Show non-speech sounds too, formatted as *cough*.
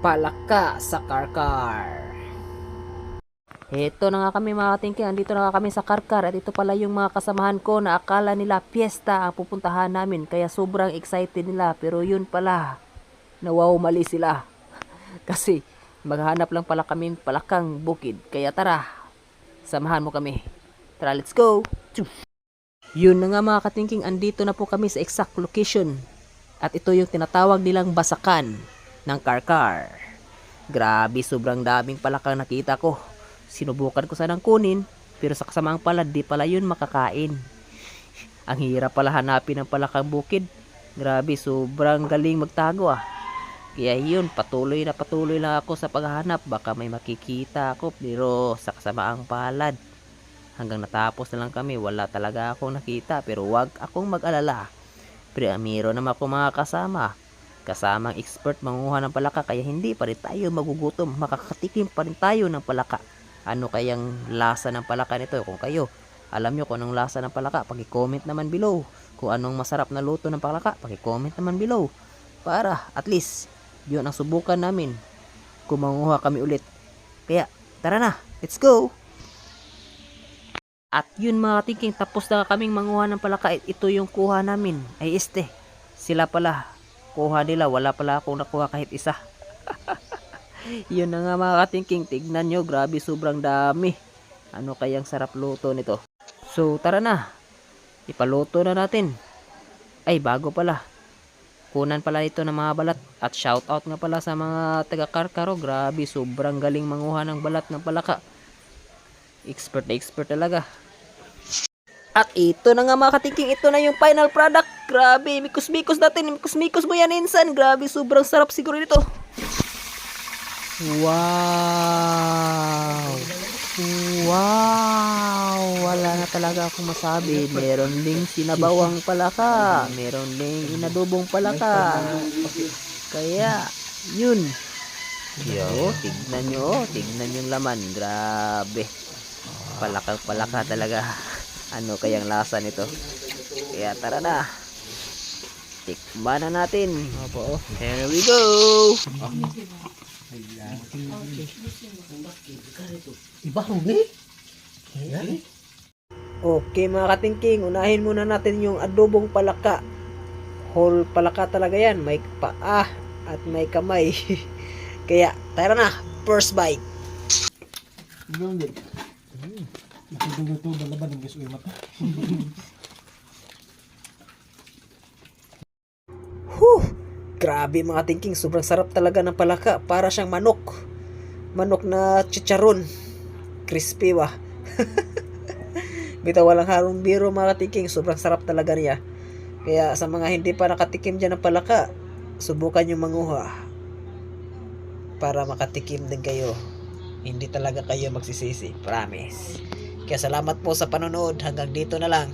palaka sa karkar. Heto na nga kami mga katingking, andito na nga kami sa karkar at ito pala yung mga kasamahan ko na akala nila piyesta ang pupuntahan namin kaya sobrang excited nila pero yun pala, nawaw mali sila. *laughs* Kasi maghanap lang pala kami palakang bukid kaya tara, samahan mo kami. Tara, let's go! Yun na nga mga katingking, andito na po kami sa exact location. At ito yung tinatawag nilang basakan ng karkar. Grabe, sobrang daming palakang nakita ko. Sinubukan ko sanang kunin, pero sa kasamaang palad, di pala yun makakain. *laughs* Ang hirap pala hanapin ng palakang bukid. Grabe, sobrang galing magtago ah. Kaya yun, patuloy na patuloy lang ako sa paghahanap. Baka may makikita ako, pero sa kasamaang palad. Hanggang natapos na lang kami, wala talaga akong nakita. Pero wag akong mag-alala. Pero meron naman ako mga kasama. Kasamang expert manguha ng palaka kaya hindi pa rin tayo magugutom. Makakatikim pa rin tayo ng palaka. Ano kayang lasa ng palaka nito? Kung kayo, alam nyo kung anong lasa ng palaka, paki-comment naman below. Kung anong masarap na luto ng palaka, paki-comment naman below. Para at least, yun ang subukan namin. Kung manguha kami ulit. Kaya, tara na, let's go! At yun mga thinking, tapos na kaming manguha ng palaka. Ito yung kuha namin. Ay este, sila pala. Kuha nila, wala pala akong nakuha kahit isa. *laughs* yun na nga mga katingking, tignan nyo, grabe sobrang dami. Ano kayang sarap luto nito? So tara na, ipaluto na natin. Ay bago pala, kunan pala ito ng mga balat. At shout out nga pala sa mga taga Karkaro, grabe sobrang galing manguha ng balat ng palaka. Expert expert talaga. At ito na nga mga katingking, ito na yung final product. Grabe, mikos-mikos natin. Mikos-mikos mo yan, insan. Grabe, sobrang sarap siguro nito. Wow! Wow! Wala na talaga akong masabi. Meron ding sinabawang palaka. Meron ding inadobong palaka. Kaya, yun. Yo, tignan nyo. Tignan yung laman. Grabe. Palakang palaka talaga. Ano kayang lasa nito? Kaya tara na. Tikman na natin. Opo. Here we go. Iba huli? Okay mga katingking, unahin muna natin yung adobong palaka. Whole palaka talaga yan. May paa at may kamay. *laughs* Kaya tara na. First bite. Iba ito, balaban ng gasuy mata. Whew! Grabe mga thinking, sobrang sarap talaga ng palaka. Para siyang manok. Manok na chicharon. Crispy ba? *laughs* Bitaw walang harong biro mga thinking, sobrang sarap talaga niya. Kaya sa mga hindi pa nakatikim dyan ng palaka, subukan yung manguha. Para makatikim din kayo. Hindi talaga kayo magsisisi. Promise. Kaya salamat po sa panonood. Hanggang dito na lang.